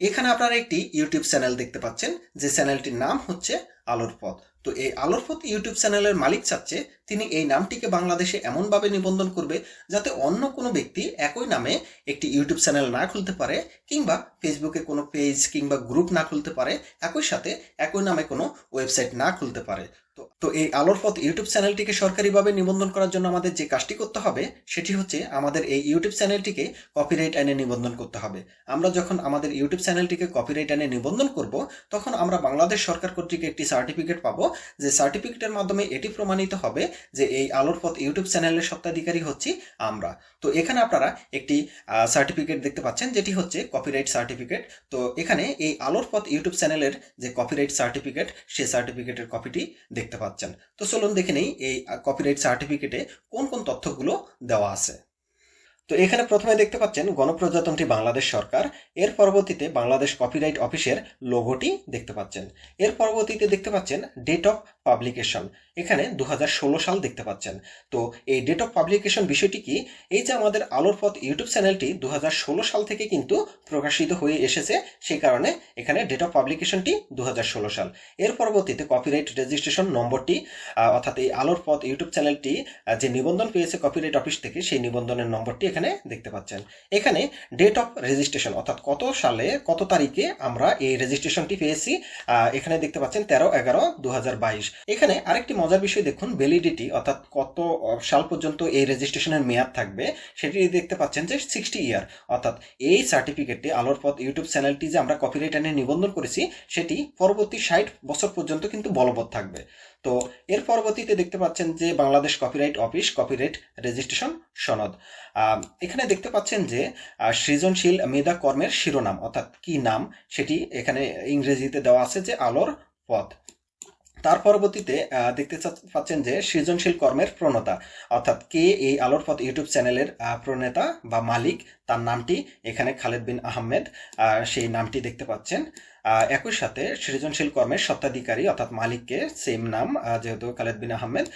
এখানে আপনারা একটি ইউটিউব চ্যানেল দেখতে পাচ্ছেন, যে চ্যানেলটির নাম হচ্ছে আলোর পথ তো এই আলোর পথ ইউটিউব চ্যানেলের মালিক চাচ্ছে, তিনি এই নামটিকে বাংলাদেশে এমনভাবে নিবন্ধন করবে যাতে অন্য কোনো ব্যক্তি একই নামে একটি ইউটিউব চ্যানেল না খুলতে পারে, কিংবা ফেসবুকে কোনো পেজ কিংবা গ্রুপ না খুলতে পারে, একই সাথে একই নামে কোনো ওয়েবসাইট না খুলতে পারে। তো তো এই আলোর পথ ইউটিউব চ্যানেলটিকে সরকারিভাবে নিবন্ধন করার জন্য আমাদের যে কাজটি করতে হবে, সেটি হচ্ছে আমাদের এই ইউটিউব চ্যানেলটিকে কপিরাইট আইনে নিবন্ধন করতে হবে। আমরা যখন আমাদের ইউটিউব চ্যানেলটিকে কপিরাইট আইনে নিবন্ধন করব, তখন আমরা বাংলাদেশ সরকার কর্তৃক একটি সার্টিফিকেট পাবো। যে সার্টিফিকেটের মাধ্যমে এটি প্রমাণিত হবে যে এই আলোর পথ ইউটিউব চ্যানেলের সত্ত্বাধিকারী হচ্ছি আমরা। তো এখানে আপনারা একটি সার্টিফিকেট দেখতে পাচ্ছেন, যেটি হচ্ছে কপিরাইট সার্টিফিকেট তো এখানে এই আলোর পথ ইউটিউব চ্যানেলের যে কপিরাইট সার্টিফিকেট সেই সার্টিফিকেটের কপিটি দেখতে পাচ্ছেন। তো চলুন দেখে নেই এই কপিরাইট সার্টিফিকেটে কোন কোন তথ্যগুলো দেওয়া আছে। তো এখানে প্রথমে দেখতে পাচ্ছেন গণপ্রজাতন্ত্রী বাংলাদেশ সরকার, এর পরবর্তীতে বাংলাদেশ কপিরাইট অফিসের লোগোটি দেখতে পাচ্ছেন। এর পরবর্তীতে দেখতে পাচ্ছেন ডেট অফ পাবলিকেশন এখানে দু হাজার ষোলো সাল দেখতে পাচ্ছেন। তো এই ডেট অফ পাবলিকেশন বিষয়টি কি? এই যে আমাদের আলোর পথ ইউটিউব চ্যানেলটি দু হাজার ষোলো সাল থেকে কিন্তু প্রকাশিত হয়ে এসেছে, সেই কারণে এখানে ডেট অফ পাবলিকেশনটি দু হাজার ষোলো সাল। এর পরবর্তীতে কপিরাইট রেজিস্ট্রেশন নম্বরটি অর্থাৎ এই আলোর পথ ইউটিউব চ্যানেলটি যে নিবন্ধন পেয়েছে কপিরাইট অফিস থেকে, সেই নিবন্ধনের নম্বরটি এখানে দেখতে পাচ্ছেন। এখানে ডেট অফ রেজিস্ট্রেশন অর্থাৎ কত সালে, কত তারিখে আমরা এই রেজিস্ট্রেশনটি পেয়েছি এখানে দেখতে পাচ্ছেন তেরো এগারো দু এখানে আরেকটি মজার বিষয় দেখুন ভ্যালিডিটি অর্থাৎ কত সাল পর্যন্ত এই রেজিস্ট্রেশনের মেয়াদ থাকবে, সেটি দেখতে পাচ্ছেন যে সিক্সটি ইয়ার অর্থাৎ এই সার্টিফিকেটটি আলোর পথ ইউটিউব চ্যানেলটি যে আমরা কপিরাইট আইনে নিবন্ধন করেছি, সেটি পরবর্তী ষাট বছর পর্যন্ত কিন্তু বলবৎ থাকবে। তো এর পরবর্তীতে দেখতে পাচ্ছেন যে Bangladesh copyright office copyright registration সনদ। এখানে দেখতে পাচ্ছেন যে সৃজনশীল মেধা কর্মের শিরোনাম, অর্থাৎ কি নাম সেটি এখানে ইংরেজিতে দেওয়া আছে যে আলোর পথ। তার পরবর্তীতে দেখতে পাচ্ছেন যে সৃজনশীল কর্মের প্রণতা, অর্থাৎ কে এই আলোর পথ ইউটিউব চ্যানেলের প্রণেতা বা মালিক, তার নামটি এখানে খালেদ বিন আহমেদ সেই নামটি দেখতে পাচ্ছেন। একই সাথে সৃজনশীল কর্মের সত্ত্বাধিকারী অর্থাৎ মালিককে সেম নাম যেহেতু খালেদ বিন আহমেদ